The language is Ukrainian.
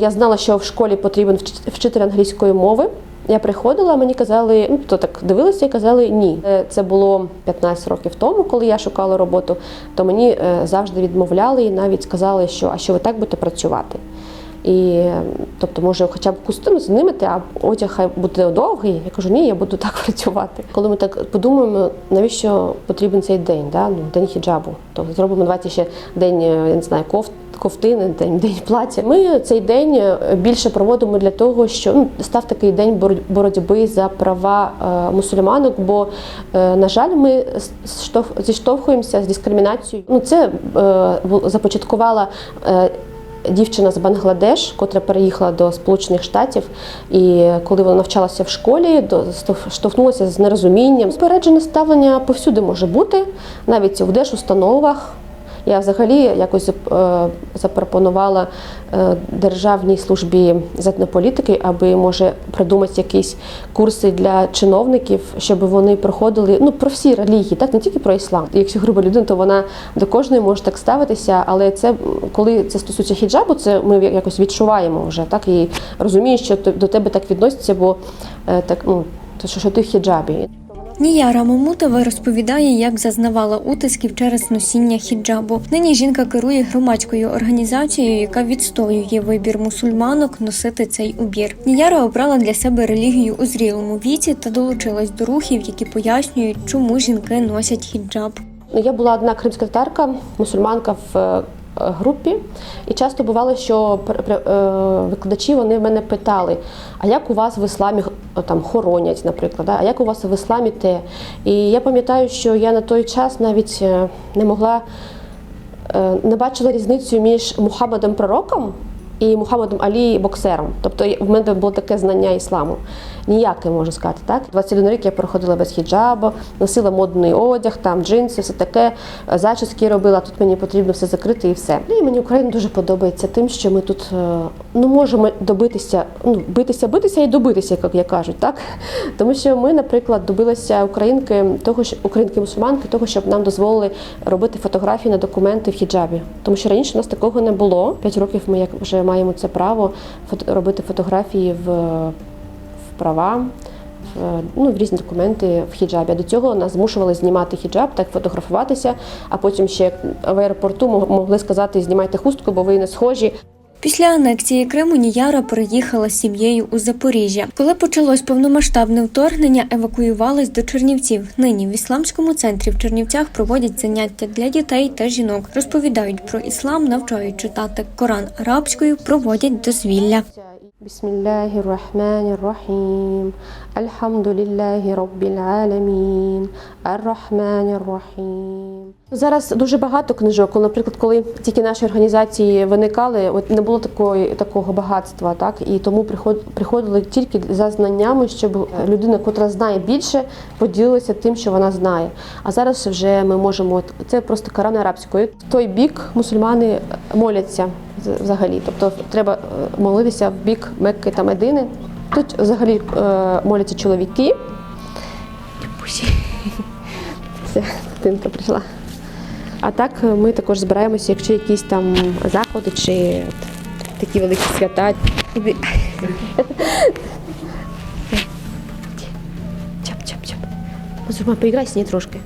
Я знала, що в школі потрібен вчитель англійської мови. Я приходила, мені казали, ну то так дивилися і казали ні. Е, Це було 15 років тому, коли я шукала роботу. То мені е, завжди відмовляли і навіть сказали, що а що ви так будете працювати. І тобто, може, хоча б костюм знімете, а одяг хай буде довгий. Я кажу, ні, я буду так працювати. Коли ми так подумаємо, навіщо потрібен цей день, да? ну, день хіджабу. То зробимо давайте ще день, е, я не знаю, кофт. Ковтини, день, день плаття. Ми цей день е, більше проводимо для того, що ну, став такий день боро- боротьби за права е, мусульманок, бо, е, на жаль, ми зіштовхуємося з дискримінацією. Ну, це започаткувала дівчина з Бангладеш, котра переїхала до Сполучених Штатів, і коли вона навчалася в школі, до штовхнулася з нерозумінням. Спереджене ставлення повсюди може бути, навіть в держустановах. Я взагалі якось е, запропонувала е, державній службі з етнополітики, аби може придумати якісь курси для чиновників, щоб вони проходили ну про всі релігії, так не тільки про іслам. Якщо груба людина, то вона до кожної може так ставитися, але це коли це стосується хіджабу, це ми якось відчуваємо вже так і розумієш, що до тебе так відносяться, бо е, так ну що, що ти в хіджабі. Нияра Мамутова розповідає, як зазнавала утисків через носіння хіджабу. Нині жінка керує громадською організацією, яка відстоює вибір мусульманок носити цей убір. Нияра обрала для себе релігію у зрілому віці та долучилась до рухів, які пояснюють, чому жінки носять хіджаб. Я була одна кримська татарка, мусульманка в е, групі, і часто бувало, що е, викладачі вони мене питали: а як у вас в ісламі е, там хоронять, наприклад, а як у вас в ісламі те? І я пам'ятаю, що я на той час навіть е, не могла не бачила різницю між Мухаммедом пророком і Мухаммедом Алі боксером. Тобто в мене було таке знання ісламу. Ніяке можу сказати. Так? 21 рік я проходила без хіджабу, носила модний одяг, там джинси, все таке, е, зачіски робила. Тут мені потрібно все закрити і все. Ну, І мені Україна дуже подобається тим, що ми тут е, ну, можемо добитися, ну, битися, битися і добитися, як, як кажуть, так? Тому що ми, наприклад, добилися українки того, що українки мусульманки, того, щоб нам дозволили робити фотографії на документи в хіджабі. Тому що раніше у нас такого не було. П'ять років ми як вже маємо це право фото- робити фотографії в, в права. Ну, в різні документи в хіджабі. До цього нас змушували знімати хіджаб, так фотографуватися, а потім ще в аеропорту могли сказати, знімайте хустку, бо ви не схожі. Після анексії Криму Ніяра переїхала з сім'єю у Запоріжжя. Коли почалось повномасштабне вторгнення, евакуювались до Чернівців. Нині в ісламському центрі в Чернівцях проводять заняття для дітей та жінок. Розповідають про іслам, навчають читати Коран арабською, проводять дозвілля. Бисмиллахи рахмани рахим. Альхамдулиллахи Rabbil аламін. Ар-Рахмані рахим. Зараз дуже багато книжок. Наприклад, коли тільки наші організації виникали, от не було такої такого багатства, так і тому приход- приходили тільки за знаннями, щоб людина, котра знає більше, поділилася тим, що вона знає. А зараз вже ми можемо це просто Коран арабською. В той бік мусульмани моляться взагалі. Тобто треба е, молитися в бік Мекки та Медини. Тут взагалі е, моляться чоловіки. Все, дитинка прийшла. А так е, ми також збираємося, якщо якісь там заходи чи такі великі свята. Чап-чап-чап. Мусульман, поіграй з нею трошки.